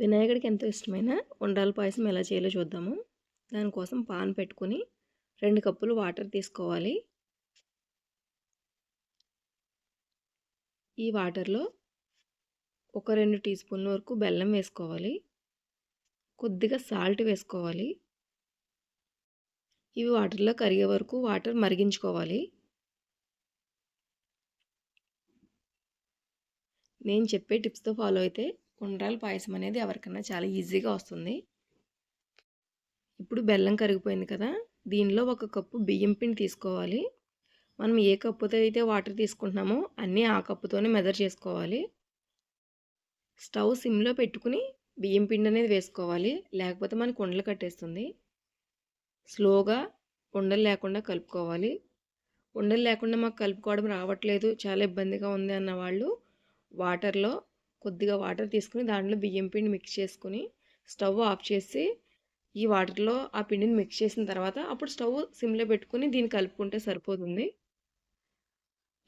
వినాయకుడికి ఎంతో ఇష్టమైన ఉండాల పాయసం ఎలా చేయాలో చూద్దాము. దానికోసం పాన్ పెట్టుకుని రెండు కప్పులు వాటర్ తీసుకోవాలి. ఈ వాటర్లో ఒక రెండు టీ స్పూన్ల వరకు బెల్లం వేసుకోవాలి. కొద్దిగా సాల్ట్ వేసుకోవాలి. ఇవి వాటర్లో కరిగే వరకు వాటర్ మరిగించుకోవాలి. నేను చెప్పే టిప్స్తో ఫాలో అయితే ఉండ్రాల పాయసం అనేది ఎవరికన్నా చాలా ఈజీగా వస్తుంది. ఇప్పుడు బెల్లం కరిగిపోయింది కదా దీనిలో ఒక కప్పు బియ్యం పిండి తీసుకోవాలి. మనం ఏ కప్పుతో అయితే వాటర్ తీసుకుంటున్నామో అన్నీ ఆ కప్పుతోనే మెజర్ చేసుకోవాలి. స్టవ్ సిమ్లో పెట్టుకుని బియ్యం పిండి అనేది వేసుకోవాలి. లేకపోతే మనకు ఉండలు కట్టేస్తుంది. స్లోగా ఉండలు లేకుండా కలుపుకోవాలి. ఉండలు లేకుండా మాకు కలుపుకోవడం రావట్లేదు చాలా ఇబ్బందిగా ఉంది అన్న వాళ్ళు వాటర్లో కొద్దిగా వాటర్ తీసుకుని దాంట్లో బియ్యం పిండి మిక్స్ చేసుకుని స్టవ్ ఆఫ్ చేసి ఈ వాటర్లో ఆ పిండిని మిక్స్ చేసిన తర్వాత అప్పుడు స్టవ్ సిమ్లో పెట్టుకుని దీన్ని కలుపుకుంటే సరిపోతుంది.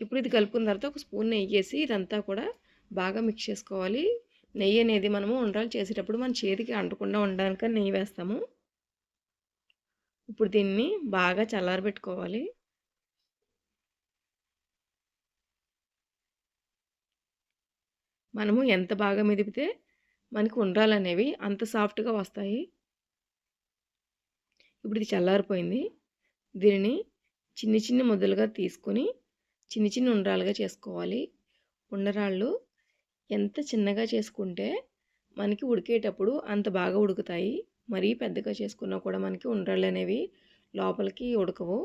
ఇప్పుడు ఇది కలుపుకున్న తర్వాత ఒక స్పూన్ నెయ్యి వేసి ఇదంతా కూడా బాగా మిక్స్ చేసుకోవాలి. నెయ్యి అనేది మనము ఉండ్రాలు చేసేటప్పుడు మన చేతికి అంటకుండా ఉండడానికి నెయ్యి వేస్తాము. ఇప్పుడు దీన్ని బాగా చల్లారబెట్టుకోవాలి. మనము ఎంత బాగా మెదిపితే మనకి ఉండ్రాలు అనేవి అంత సాఫ్ట్గా వస్తాయి. ఇప్పుడు ఇది చల్లారిపోయింది. దీనిని చిన్ని చిన్ని ముద్దలుగా తీసుకొని చిన్ని చిన్ని ఉండ్రాలుగా చేసుకోవాలి. ఉండరాళ్ళు ఎంత చిన్నగా చేసుకుంటే మనకి ఉడికేటప్పుడు అంత బాగా ఉడుకుతాయి. మరీ పెద్దగా చేసుకున్నా కూడా మనకి ఉండరాళ్ళు అనేవి లోపలికి ఉడకవు.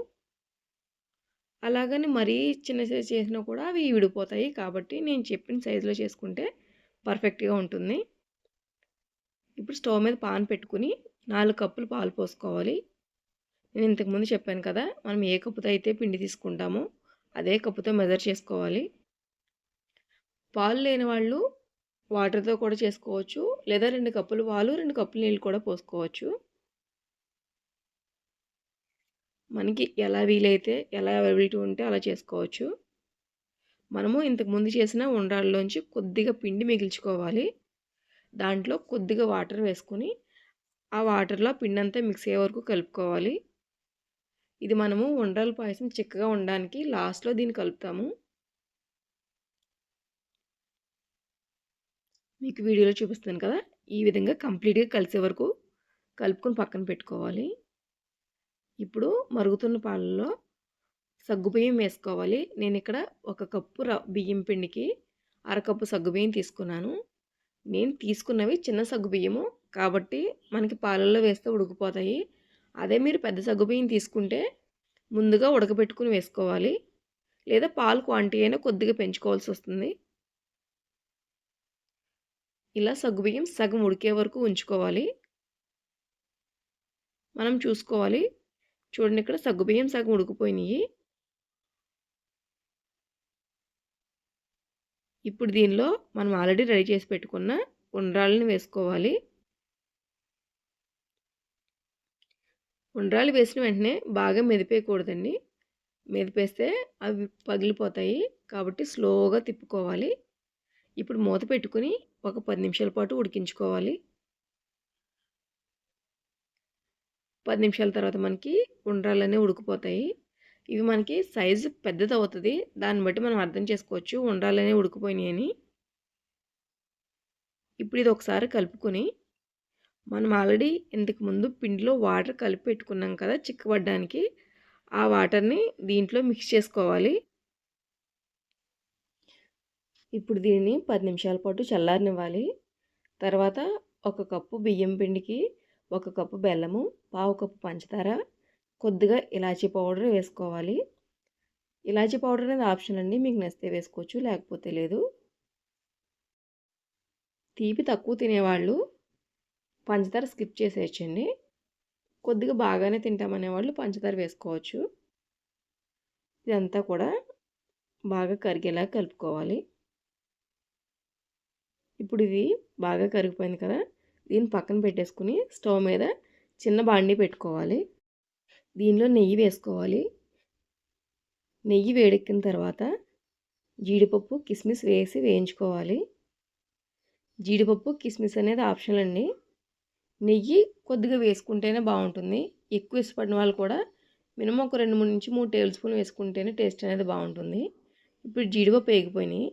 అలాగని మరీ చిన్న సైజు చేసినా కూడా అవి విడిపోతాయి. కాబట్టి నేను చెప్పిన సైజులో చేసుకుంటే పర్ఫెక్ట్గా ఉంటుంది. ఇప్పుడు స్టవ్ మీద పాన్ పెట్టుకుని నాలుగు కప్పులు పాలు పోసుకోవాలి. నేను ఇంతకుముందు చెప్పాను కదా మనం ఏ కప్పుతో అయితే పిండి తీసుకుంటామో అదే కప్పుతో మెజర్ చేసుకోవాలి. పాలు లేని వాళ్ళు వాటర్తో కూడా చేసుకోవచ్చు. లేదా రెండు కప్పులు పాలు రెండు కప్పులు నీళ్ళు కూడా పోసుకోవచ్చు. మనకి ఎలా వీలైతే ఎలా అవైలబిలిటీ ఉంటే అలా చేసుకోవచ్చు. మనము ఇంతకుముందు చేసిన ఉండ్రాళ్ళలోంచి కొద్దిగా పిండి మిగిల్చుకోవాలి. దాంట్లో కొద్దిగా వాటర్ వేసుకొని ఆ వాటర్లో పిండి అంతా మిక్స్ అయ్యే వరకు కలుపుకోవాలి. ఇది మనము ఉండ్రాల పాయసం చిక్కగా ఉండడానికి లాస్ట్లో దీన్ని కలుపుతాము. మీకు వీడియోలో చూపిస్తాను కదా ఈ విధంగా కంప్లీట్గా కలిసే వరకు కలుపుకొని పక్కన పెట్టుకోవాలి. ఇప్పుడు మరుగుతున్న పాలలో సగ్గుబియ్యం వేసుకోవాలి. నేను ఇక్కడ ఒక కప్పు బియ్యం పిండికి అరకప్పు సగ్గుబియ్యం తీసుకున్నాను. నేను తీసుకున్నవి చిన్న సగ్గుబియ్యము కాబట్టి మనకి పాలల్లో వేస్తే ఉడికిపోతాయి. అదే మీరు పెద్ద సగ్గుబియ్యం తీసుకుంటే ముందుగా ఉడకబెట్టుకుని వేసుకోవాలి. లేదా పాలు క్వాంటిటీ అయినా కొద్దిగా పెంచుకోవాల్సి వస్తుంది. ఇలా సగ్గుబియ్యం సగం ఉడికే వరకు ఉంచుకోవాలి. మనం చూసుకోవాలి. చూడండి ఇక్కడ సగ్గుబియ్యం సగం ఉడికిపోయినాయి. ఇప్పుడు దీనిలో మనం ఆల్రెడీ రెడీ చేసి పెట్టుకున్న ఉండ్రాళ్ళని వేసుకోవాలి. ఉండ్రాలు వేసిన వెంటనే బాగా మెదిపేయకూడదండి. మెదిపేస్తే అవి పగిలిపోతాయి కాబట్టి స్లోగా తిప్పుకోవాలి. ఇప్పుడు మూత పెట్టుకుని ఒక పది నిమిషాల పాటు ఉడికించుకోవాలి. పది నిమిషాల తర్వాత మనకి ఉండ్రాలనే ఉడికిపోతాయి. ఇవి మనకి సైజు పెద్దది అవుతుంది దాన్ని బట్టి మనం అర్థం చేసుకోవచ్చు ఉండ్రాలనే ఉడికిపోయినాయి అని ఇప్పుడు ఇది ఒకసారి కలుపుకొని మనం ఆల్రెడీ ఇంతకు ముందు పిండిలో వాటర్ కలిపి పెట్టుకున్నాం కదా చిక్కబడ్డానికి. ఆ వాటర్ని దీంట్లో మిక్స్ చేసుకోవాలి. ఇప్పుడు దీన్ని పది నిమిషాల పాటు చల్లారనివ్వాలి. తర్వాత ఒక కప్పు బియ్యం పిండికి ఒక కప్పు బెల్లము పావు కప్పు పంచదార కొద్దిగా ఇలాచీ పౌడర్ వేసుకోవాలి. ఇలాచీ పౌడర్ అనేది ఆప్షన్ అండి మీకు నచ్చితే వేసుకోవచ్చు లేకపోతే లేదు. తీపి తక్కువ తినేవాళ్ళు పంచదార స్కిప్ చేసేయచ్చండి. కొద్దిగా బాగానే తింటామనే వాళ్ళు పంచదార వేసుకోవచ్చు. ఇదంతా కూడా బాగా కరిగేలా కలుపుకోవాలి. ఇప్పుడు ఇది బాగా కరిగిపోయింది కదా దీన్ని పక్కన పెట్టేసుకుని స్టవ్ మీద చిన్న బాండీ పెట్టుకోవాలి. దీనిలో నెయ్యి వేసుకోవాలి. నెయ్యి వేడెక్కిన తర్వాత జీడిపప్పు కిస్మిస్ వేసి వేయించుకోవాలి. జీడిపప్పు కిస్మిస్ అనేది ఆప్షనల్ అండి. నెయ్యి కొద్దిగా వేసుకుంటేనే బాగుంటుంది. ఎక్కువ ఇష్టపడిన వాళ్ళు కూడా మినిమం ఒక రెండు మూడు నుంచి మూడు టేబుల్ స్పూన్ వేసుకుంటేనే టేస్ట్ అనేది బాగుంటుంది. ఇప్పుడు జీడిపప్పు వేగిపోయినాయి.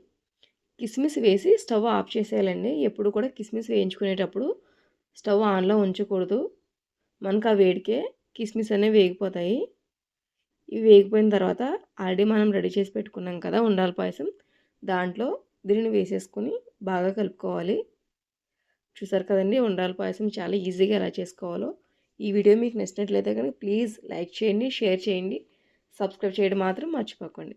కిస్మిస్ వేసి స్టవ్ ఆఫ్ చేసేయాలండి. ఎప్పుడు కూడా కిస్మిస్ వేయించుకునేటప్పుడు స్టవ్ ఆన్లో ఉంచకూడదు. మనకు ఆ వేడికే కిస్మిస్ అనేవి వేగిపోతాయి. ఇవి వేగిపోయిన తర్వాత ఆల్రెడీ మనం రెడీ చేసి పెట్టుకున్నాం కదా ఉండాల పాయసం. దాంట్లో దీనిని వేసేసుకొని బాగా కలుపుకోవాలి. చూసారు కదండి ఉండాల పాయసం చాలా ఈజీగా ఎలా చేసుకోవాలో. ఈ వీడియో మీకు నచ్చినట్లయితే కనుక ప్లీజ్ లైక్ చేయండి షేర్ చేయండి. సబ్స్క్రైబ్ చేయడం మాత్రం మర్చిపోకండి.